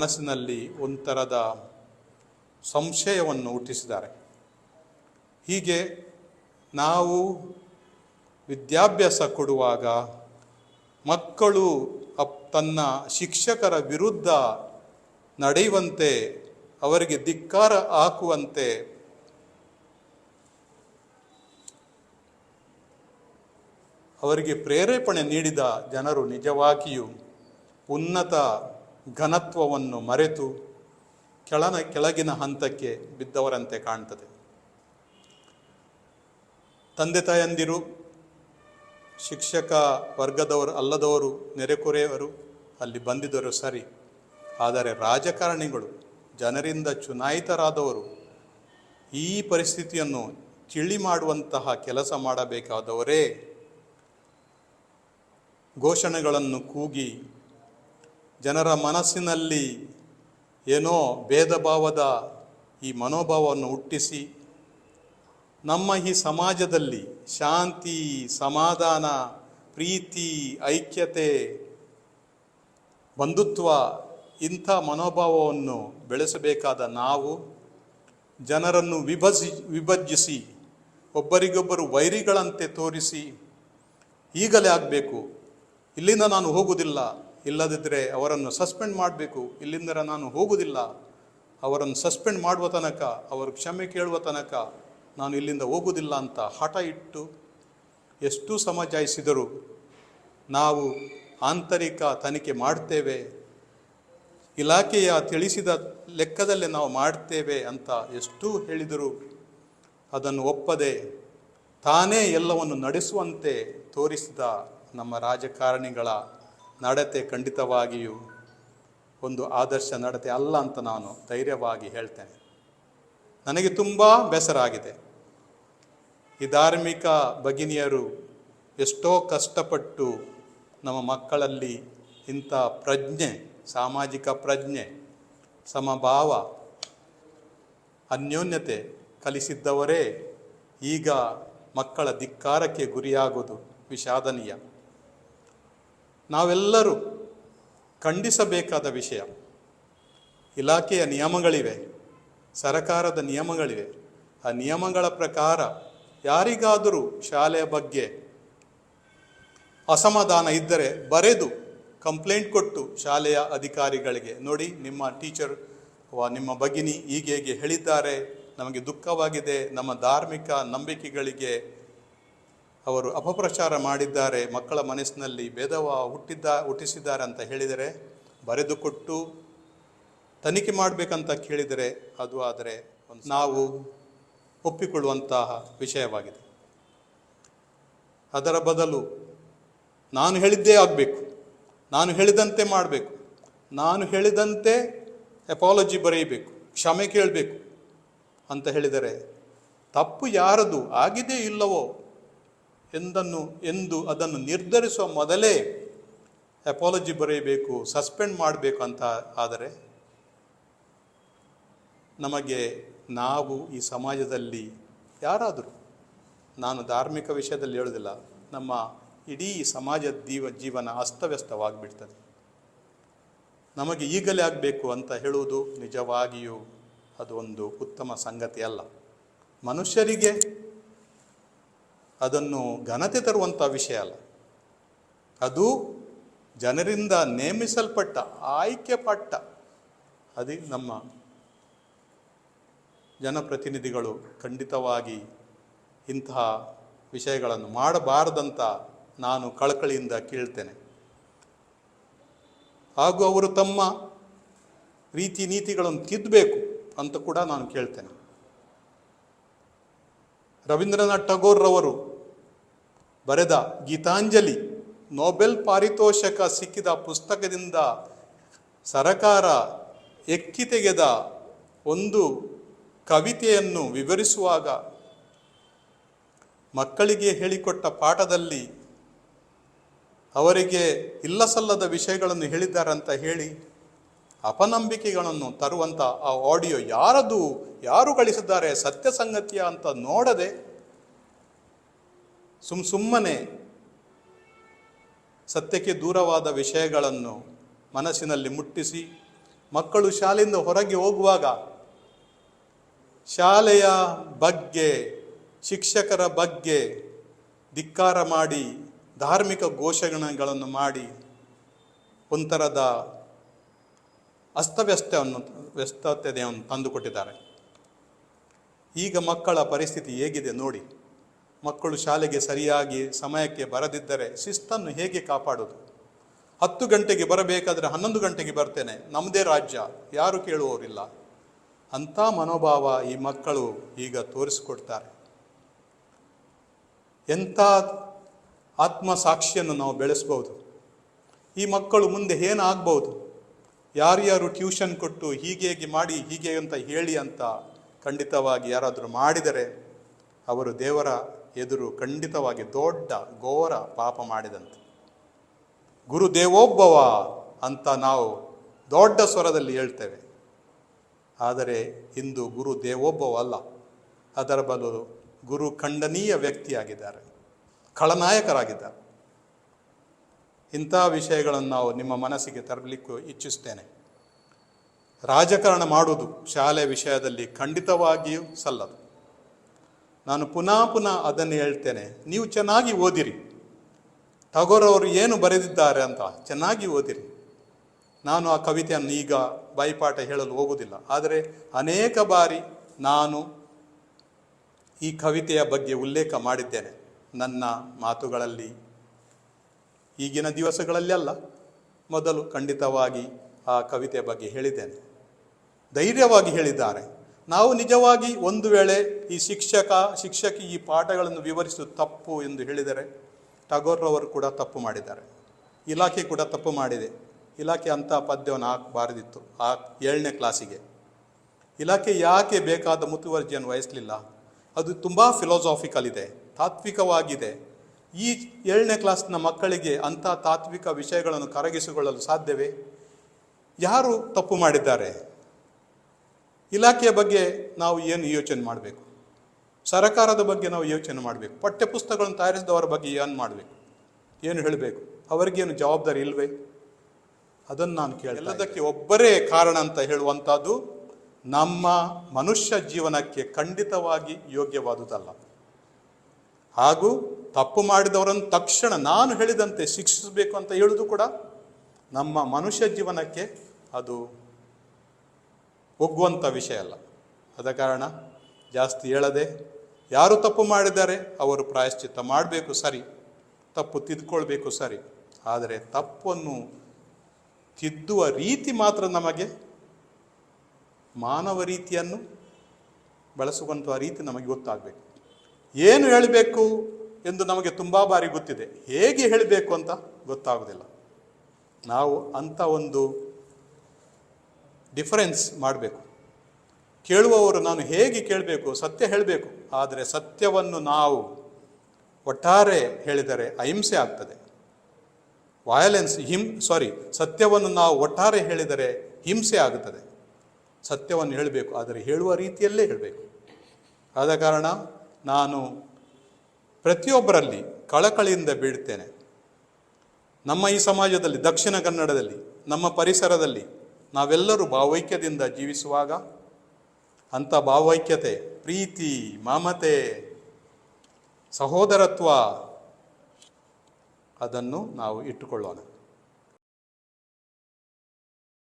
ಮನಸ್ಸಿನಲ್ಲಿ ಒಂಥರದ ಸಂಶಯವನ್ನು ಹುಟ್ಟಿಸಿದ್ದಾರೆ. ಹೀಗೆ ನಾವು ವಿದ್ಯಾಭ್ಯಾಸ ಕೊಡುವಾಗ ಮಕ್ಕಳು ತನ್ನ ಶಿಕ್ಷಕರ ವಿರುದ್ಧ ನಡೆಯುವಂತೆ, ಅವರಿಗೆ ಧಿಕ್ಕಾರ ಹಾಕುವಂತೆ ಅವರಿಗೆ ಪ್ರೇರೇಪಣೆ ನೀಡಿದ ಜನರು ನಿಜವಾಗಿಯೂ ಉನ್ನತ ಘನತ್ವವನ್ನು ಮರೆತು ಕೆಳನ ಕೆಳಗಿನ ಹಂತಕ್ಕೆ ಬಿದ್ದವರಂತೆ ಕಾಣ್ತದೆ. ತಂದೆ ತಾಯಂದಿರು, ಶಿಕ್ಷಕ ವರ್ಗದವರು ಅಲ್ಲದವರು, ನೆರೆಕೊರೆಯವರು ಅಲ್ಲಿ ಬಂದಿದ್ದರು ಸರಿ. ಆದರೆ ರಾಜಕಾರಣಿಗಳು, ಜನರಿಂದ ಚುನಾಯಿತರಾದವರು ಈ ಪರಿಸ್ಥಿತಿಯನ್ನು ತಿಳಿ ಮಾಡುವಂತಹ ಕೆಲಸ ಮಾಡಬೇಕಾದವರೇ ಘೋಷಣೆಗಳನ್ನು ಕೂಗಿ ಜನರ ಮನಸ್ಸಿನಲ್ಲಿ ಏನೋ ಭೇದ ಭಾವದ ಈ ಮನೋಭಾವವನ್ನು ಹುಟ್ಟಿಸಿ ನಮ್ಮ ಈ ಸಮಾಜದಲ್ಲಿ ಶಾಂತಿ, ಸಮಾಧಾನ, ಪ್ರೀತಿ, ಐಕ್ಯತೆ, ಬಂಧುತ್ವ ಇಂಥ ಮನೋಭಾವವನ್ನು ಬೆಳೆಸಬೇಕಾದ ನಾವು ಜನರನ್ನು ವಿಭಜಿ, ವಿಭಜಿಸಿ, ಒಬ್ಬರಿಗೊಬ್ಬರು ವೈರಿಗಳಂತೆ ತೋರಿಸಿ ಈಗಲೇ ಆಗಬೇಕು. ಇಲ್ಲಿಂದ ನಾನು ಹೋಗುವುದಿಲ್ಲ. ಇಲ್ಲದಿದ್ದರೆ ಅವರನ್ನು ಸಸ್ಪೆಂಡ್ ಮಾಡಬೇಕು. ಇಲ್ಲಿಂದ ನಾನು ಹೋಗುವುದಿಲ್ಲ. ಅವರನ್ನು ಸಸ್ಪೆಂಡ್ ಮಾಡುವ ತನಕ, ಅವರು ಕ್ಷಮೆ ಕೇಳುವ ತನಕ ನಾನು ಇಲ್ಲಿಂದ ಹೋಗುವುದಿಲ್ಲ ಅಂತ ಹಠ ಇಟ್ಟು ಎಷ್ಟು ಸಮಜಾಯಿಸಿದರೂ ನಾವು ಆಂತರಿಕ ತನಿಖೆ ಮಾಡ್ತೇವೆ. ಇಲಾಖೆಯ ತಿಳಿಸಿದ ಲೆಕ್ಕದಲ್ಲೇ ನಾವು ಮಾಡ್ತೇವೆ ಅಂತ ಎಷ್ಟು ಹೇಳಿದರು ಅದನ್ನು ಒಪ್ಪದೆ ತಾನೇ ಎಲ್ಲವನ್ನು ನಡೆಸುವಂತೆ ತೋರಿಸಿದ ನಮ್ಮ ರಾಜಕಾರಣಿಗಳ ನಡತೆ ಖಂಡಿತವಾಗಿಯೂ ಒಂದು ಆದರ್ಶ ನಡತೆ ಅಲ್ಲ ಅಂತ ನಾನು ಧೈರ್ಯವಾಗಿ ಹೇಳ್ತೇನೆ. ನನಗೆ ತುಂಬ ಬೇಸರ ಆಗಿದೆ. ಈ ಧಾರ್ಮಿಕ ಭಗಿನಿಯರು ಎಷ್ಟೋ ಕಷ್ಟಪಟ್ಟು ನಮ್ಮ ಮಕ್ಕಳಲ್ಲಿ ಇಂಥ ಪ್ರಜ್ಞೆ, ಸಾಮಾಜಿಕ ಪ್ರಜ್ಞೆ, ಸಮಭಾವ, ಅನ್ಯೋನ್ಯತೆ ಕಲಿಸಿದ್ದವರೇ ಈಗ ಮಕ್ಕಳ ಧಿಕ್ಕಾರಕ್ಕೆ ಗುರಿಯಾಗೋದು ವಿಷಾದನೀಯ. ನಾವೆಲ್ಲರೂ ಖಂಡಿಸಬೇಕಾದ ವಿಷಯ. ಇಲಾಖೆಯ ನಿಯಮಗಳಿವೆ, ಸರಕಾರದ ನಿಯಮಗಳಿವೆ. ಆ ನಿಯಮಗಳ ಪ್ರಕಾರ ಯಾರಿಗಾದರೂ ಶಾಲೆಯ ಬಗ್ಗೆ ಅಸಮಾಧಾನ ಇದ್ದರೆ ಬರೆದು ಕಂಪ್ಲೇಂಟ್ ಕೊಟ್ಟು ಶಾಲೆಯ ಅಧಿಕಾರಿಗಳಿಗೆ. ನೋಡಿ, ನಿಮ್ಮ ಟೀಚರ್ ನಿಮ್ಮ ಭಗಿನಿ ಹೀಗೆ ಹೇಗೆ ಹೇಳಿದ್ದಾರೆ. ನಮಗೆ ದುಃಖವಾಗಿದೆ. ನಮ್ಮ ಧಾರ್ಮಿಕ ನಂಬಿಕೆಗಳಿಗೆ ಅವರು ಅಪಪ್ರಚಾರ ಮಾಡಿದ್ದಾರೆ, ಮಕ್ಕಳ ಮನಸ್ಸಿನಲ್ಲಿ ಭೇದವ ಹುಟ್ಟಿದ್ದ, ಹುಟ್ಟಿಸಿದ್ದಾರೆ ಅಂತ ಹೇಳಿದರೆ ಬರೆದುಕೊಟ್ಟು ತನಿಖೆ ಮಾಡಬೇಕಂತ ಕೇಳಿದರೆ ಅದು ಆದರೆ ನಾವು ಒಪ್ಪಿಕೊಳ್ಳುವಂತಹ ವಿಷಯವಾಗಿದೆ. ಅದರ ಬದಲು ನಾನು ಹೇಳಿದ್ದೇ ಆಗಬೇಕು, ನಾನು ಹೇಳಿದಂತೆ ಮಾಡಬೇಕು, ನಾನು ಹೇಳಿದಂತೆ ಎಪಾಲಜಿ ಬರೆಯಬೇಕು, ಕ್ಷಮೆ ಕೇಳಬೇಕು ಅಂತ ಹೇಳಿದರೆ ತಪ್ಪು ಯಾರದು ಆಗಿದೆ ಇಲ್ಲವೋ ಎಂದನ್ನು, ಎಂದು ಅದನ್ನು ನಿರ್ಧರಿಸುವ ಮೊದಲೇ ಅಪಾಲಜಿ ಬರೆಯಬೇಕು, ಸಸ್ಪೆಂಡ್ ಮಾಡಬೇಕು ಅಂತ ಆದರೆ, ನಮಗೆ ನಾವು ಈ ಸಮಾಜದಲ್ಲಿ ಯಾರಾದರೂ, ನಾನು ಧಾರ್ಮಿಕ ವಿಷಯದಲ್ಲಿ ಹೇಳೋದಿಲ್ಲ ನಮ್ಮ ಇಡೀ ಸಮಾಜ ದೀವ ಜೀವನ ಅಸ್ತವ್ಯಸ್ತವಾಗಿಬಿಡ್ತದೆ. ನಮಗೆ ಈಗಲೇ ಆಗಬೇಕು ಅಂತ ಹೇಳುವುದು ನಿಜವಾಗಿಯೂ ಅದು ಒಂದು ಉತ್ತಮ ಸಂಗತಿ ಅಲ್ಲ ಮನುಷ್ಯರಿಗೆ ಅದನ್ನು ಘನತೆ ತರುವಂಥ ವಿಷಯ ಅಲ್ಲ. ಅದು ಜನರಿಂದ ನೇಮಿಸಲ್ಪಟ್ಟ ಆಯ್ಕೆ ಪಟ್ಟ ಅದೇ ನಮ್ಮ ಜನಪ್ರತಿನಿಧಿಗಳು ಖಂಡಿತವಾಗಿ ಇಂತಹ ವಿಷಯಗಳನ್ನು ಮಾಡಬಾರದಂತ ನಾನು ಕಳಕಳಿಯಿಂದ ಕೇಳ್ತೇನೆ. ಹಾಗೂ ಅವರು ತಮ್ಮ ರೀತಿ ನೀತಿಗಳನ್ನು ತಿದ್ದಬೇಕು ಅಂತ ಕೂಡ ನಾನು ಕೇಳ್ತೇನೆ. ರವೀಂದ್ರನಾಥ್ ಟಗೋರ್ರವರು ಬರೆದ ಗೀತಾಂಜಲಿ ನೊಬೆಲ್ ಪಾರಿತೋಷಕ ಸಿಕ್ಕಿದ ಪುಸ್ತಕದಿಂದ ಸರಕಾರ ಎಕ್ಕಿ ತೆಗೆದ ಒಂದು ಕವಿತೆಯನ್ನು ವಿವರಿಸುವಾಗ ಮಕ್ಕಳಿಗೆ ಹೇಳಿಕೊಟ್ಟ ಪಾಠದಲ್ಲಿ ಅವರಿಗೆ ಇಲ್ಲಸಲ್ಲದ ವಿಷಯಗಳನ್ನು ಹೇಳಿದ್ದಾರಂತ ಹೇಳಿ ಅಪನಂಬಿಕೆಗಳನ್ನು ತರುವಂಥ ಆ ಆಡಿಯೋ ಯಾರದು, ಯಾರು ಗಳಿಸಿದ್ದಾರೆ ಸತ್ಯ ಸಂಗತಿಯ ಅಂತ ನೋಡದೆ ಸುಮ್ ಸುಮ್ಮನೆ ಸತ್ಯಕ್ಕೆ ದೂರವಾದ ವಿಷಯಗಳನ್ನು ಮನಸ್ಸಿನಲ್ಲಿ ಮುಟ್ಟಿಸಿ ಮಕ್ಕಳು ಶಾಲೆಯಿಂದ ಹೊರಗೆ ಹೋಗುವಾಗ ಶಾಲೆಯ ಬಗ್ಗೆ, ಶಿಕ್ಷಕರ ಬಗ್ಗೆ ಧಿಕ್ಕಾರ ಮಾಡಿ ಧಾರ್ಮಿಕ ಘೋಷಣೆಗಳನ್ನು ಮಾಡಿ ಒಂಥರದ ಅಸ್ತವ್ಯಸ್ತವನ್ನು ವ್ಯಸ್ತತೆಯನ್ನು ತಂದುಕೊಟ್ಟಿದ್ದಾರೆ. ಈಗ ಮಕ್ಕಳ ಪರಿಸ್ಥಿತಿ ಹೇಗಿದೆ ನೋಡಿ. ಮಕ್ಕಳು ಶಾಲೆಗೆ ಸರಿಯಾಗಿ ಸಮಯಕ್ಕೆ ಬರದಿದ್ದರೆ ಶಿಸ್ತನ್ನು ಹೇಗೆ ಕಾಪಾಡೋದು ಹತ್ತು ಗಂಟೆಗೆ ಬರಬೇಕಾದರೆ ಹನ್ನೊಂದು ಗಂಟೆಗೆ ಬರ್ತೇನೆ, ನಮ್ಮದೇ ರಾಜ್ಯ, ಯಾರು ಕೇಳುವವರಿಲ್ಲ. ಅಂಥ ಮನೋಭಾವ ಈ ಮಕ್ಕಳು ಈಗ ತೋರಿಸಿಕೊಡ್ತಾರೆ. ಎಂಥ ಆತ್ಮಸಾಕ್ಷಿಯನ್ನು ನಾವು ಬೆಳೆಸ್ಬೋದು? ಈ ಮಕ್ಕಳು ಮುಂದೆ ಏನಾಗ್ಬೋದು? ಯಾರ್ಯಾರು ಟ್ಯೂಷನ್ ಕೊಟ್ಟು ಹೀಗೆ ಹೇಗೆ ಮಾಡಿ ಹೀಗೆ ಅಂತ ಹೇಳಿ ಅಂತ ಖಂಡಿತವಾಗಿ ಯಾರಾದರೂ ಮಾಡಿದರೆ ಅವರು ದೇವರ ಎದುರು ಖಂಡಿತವಾಗಿ ದೊಡ್ಡ ಘೋರ ಪಾಪ ಮಾಡಿದಂತೆ. ಗುರು ದೇವೋಬ್ಬವ ಅಂತ ನಾವು ದೊಡ್ಡ ಸ್ವರದಲ್ಲಿ ಹೇಳ್ತೇವೆ. ಆದರೆ ಇಂದು ಗುರು ದೇವೋಬ್ಬವ ಅಲ್ಲ. ಅದರ ಬದಲು ಗುರು ಖಂಡನೀಯ ವ್ಯಕ್ತಿಯಾಗಿದ್ದಾರೆ. ಖಳನಾಯಕರಾಗಿದ್ದಾರೆ. ಇಂಥ ವಿಷಯಗಳನ್ನು ನಾವು ನಿಮ್ಮ ಮನಸ್ಸಿಗೆ ತರಲಿಕ್ಕೂ ಇಚ್ಛಿಸ್ತೇನೆ. ರಾಜಕಾರಣ ಮಾಡುವುದು ಶಾಲೆ ವಿಷಯದಲ್ಲಿ ಖಂಡಿತವಾಗಿಯೂ ಸಲ್ಲದು. ನಾನು ಪುನಃ ಪುನಃ ಅದನ್ನು ಹೇಳ್ತೇನೆ, ನೀವು ಚೆನ್ನಾಗಿ ಓದಿರಿ. ಟಗೋರ್ ಅವರು ಏನು ಬರೆದಿದ್ದಾರೆ ಅಂತ ಚೆನ್ನಾಗಿ ಓದಿರಿ. ನಾನು ಆ ಕವಿತೆಯನ್ನು ಈಗ ಬಾಯಿಪಾಠ ಹೇಳಲು ಹೋಗುವುದಿಲ್ಲ, ಆದರೆ ಅನೇಕ ಬಾರಿ ನಾನು ಈ ಕವಿತೆಯ ಬಗ್ಗೆ ಉಲ್ಲೇಖ ಮಾಡಿದ್ದೇನೆ. ನನ್ನ ಮಾತುಗಳಲ್ಲಿ ಈಗಿನ ದಿವಸಗಳಲ್ಲಿ ಅಲ್ಲ. ಮೊದಲು ಖಂಡಿತವಾಗಿ ಆ ಕವಿತೆ ಬಗ್ಗೆ ಹೇಳಿದ್ದೇನೆ. ಧೈರ್ಯವಾಗಿ ಹೇಳಿದ್ದಾರೆ. ನಾವು ನಿಜವಾಗಿ ಒಂದು ವೇಳೆ ಈ ಶಿಕ್ಷಕ, ಶಿಕ್ಷಕಿ ಈ ಪಾಠಗಳನ್ನು ವಿವರಿಸುವುದು ತಪ್ಪು ಎಂದು ಹೇಳಿದರೆ ಟಗೋರ್ರವರು ಕೂಡ ತಪ್ಪು ಮಾಡಿದ್ದಾರೆ. ಇಲಾಖೆ ಕೂಡ ತಪ್ಪು ಮಾಡಿದೆ. ಇಲಾಖೆ ಅಂಥ ಪದ್ಯವನ್ನು ಹಾಕಬಾರದಿತ್ತು ಆ ಏಳನೇ ಕ್ಲಾಸಿಗೆ. ಇಲಾಖೆ ಯಾಕೆ ಬೇಕಾದ ಮುತುವರ್ಜಿಯನ್ನು ವಹಿಸಲಿಲ್ಲ? ಅದು ತುಂಬ ಫಿಲಾಸಾಫಿಕಲ್ ಇದೆ, ತಾತ್ವಿಕವಾಗಿದೆ. ಈ ಏಳನೇ ಕ್ಲಾಸ್ನ ಮಕ್ಕಳಿಗೆ ಅಂಥ ತಾತ್ವಿಕ ವಿಷಯಗಳನ್ನು ಕರಗಿಸಿಕೊಳ್ಳಲು ಸಾಧ್ಯವೇ? ಯಾರು ತಪ್ಪು ಮಾಡಿದ್ದಾರೆ? ಇಲಾಖೆಯ ಬಗ್ಗೆ ನಾವು ಏನು ಯೋಚನೆ ಮಾಡಬೇಕು? ಸರಕಾರದ ಬಗ್ಗೆ ನಾವು ಯೋಚನೆ ಮಾಡಬೇಕು? ಪಠ್ಯಪುಸ್ತಕಗಳನ್ನು ತಯಾರಿಸಿದವರ ಬಗ್ಗೆ ಏನು ಮಾಡಬೇಕು? ಏನು ಹೇಳಬೇಕು? ಅವರಿಗೇನು ಜವಾಬ್ದಾರಿ ಇಲ್ವೇ? ಅದನ್ನು ನಾನು ಕೇಳಿ ಎಲ್ಲದಕ್ಕೆ ಒಬ್ಬರೇ ಕಾರಣ ಅಂತ ಹೇಳುವಂಥದ್ದು ನಮ್ಮ ಮನುಷ್ಯ ಜೀವನಕ್ಕೆ ಖಂಡಿತವಾಗಿ ಯೋಗ್ಯವಾದುದಲ್ಲ. ಹಾಗೂ ತಪ್ಪು ಮಾಡಿದವರನ್ನು ತಕ್ಷಣ ನಾನು ಹೇಳಿದಂತೆ ಶಿಕ್ಷಿಸಬೇಕು ಅಂತ ಹೇಳುವುದು ಕೂಡ ನಮ್ಮ ಮನುಷ್ಯ ಜೀವನಕ್ಕೆ ಅದು ಒಗ್ಗುವಂಥ ವಿಷಯ ಅಲ್ಲ. ಆದ ಕಾರಣ ಜಾಸ್ತಿ ಹೇಳದೆ ಯಾರು ತಪ್ಪು ಮಾಡಿದ್ದಾರೆ ಅವರು ಪ್ರಾಯಶ್ಚಿತ್ತ ಮಾಡಬೇಕು ಸರಿ, ತಪ್ಪು ತಿದ್ದುಕೊಳ್ಬೇಕು ಸರಿ, ಆದರೆ ತಪ್ಪನ್ನು ತಿದ್ದುವ ರೀತಿ ಮಾತ್ರ ನಮಗೆ ಮಾನವ ರೀತಿಯನ್ನು ಬಳಸುವಂಥ ರೀತಿ ನಮಗೆ ಗೊತ್ತಾಗಬೇಕು. ಏನು ಹೇಳಬೇಕು? ಎಂದು ನಮಗೆ ತುಂಬ ಬಾರಿ ಗೊತ್ತಿದೆ. ಹೇಗೆ ಹೇಳಬೇಕು ಅಂತ ಗೊತ್ತಾಗೋದಿಲ್ಲ. ನಾವು ಅಂಥ ಒಂದು ಡಿಫರೆನ್ಸ್ ಮಾಡಬೇಕು. ಕೇಳುವವರು ನಾನು ಹೇಗೆ ಕೇಳಬೇಕು, ಸತ್ಯ ಹೇಳಬೇಕು, ಆದರೆ ಸತ್ಯವನ್ನು ನಾವು ಒಟ್ಟಾರೆ ಹೇಳಿದರೆ ಅಹಿಂಸೆ ಆಗ್ತದೆ. ವಯಲೆನ್ಸ್ ಹಿಂ ಸಾರಿ ಸತ್ಯವನ್ನು ನಾವು ಒಟ್ಟಾರೆ ಹೇಳಿದರೆ ಹಿಂಸೆ ಆಗುತ್ತದೆ. ಸತ್ಯವನ್ನು ಹೇಳಬೇಕು, ಆದರೆ ಹೇಳುವ ರೀತಿಯಲ್ಲೇ ಹೇಳಬೇಕು. ಆದ ಕಾರಣ ನಾನು ಪ್ರತಿಯೊಬ್ಬರಲ್ಲಿ ಕಳಕಳಿಯಿಂದ ಬೀಳ್ತೇನೆ. ನಮ್ಮ ಈ ಸಮಾಜದಲ್ಲಿ, ದಕ್ಷಿಣ ಕನ್ನಡದಲ್ಲಿ, ನಮ್ಮ ಪರಿಸರದಲ್ಲಿ ನಾವೆಲ್ಲರೂ ಭಾವೈಕ್ಯದಿಂದ ಜೀವಿಸುವಾಗ ಅಂಥ ಭಾವೈಕ್ಯತೆ, ಪ್ರೀತಿ, ಮಮತೆ, ಸಹೋದರತ್ವ, ಅದನ್ನು ನಾವು ಇಟ್ಟುಕೊಳ್ಳೋಣ.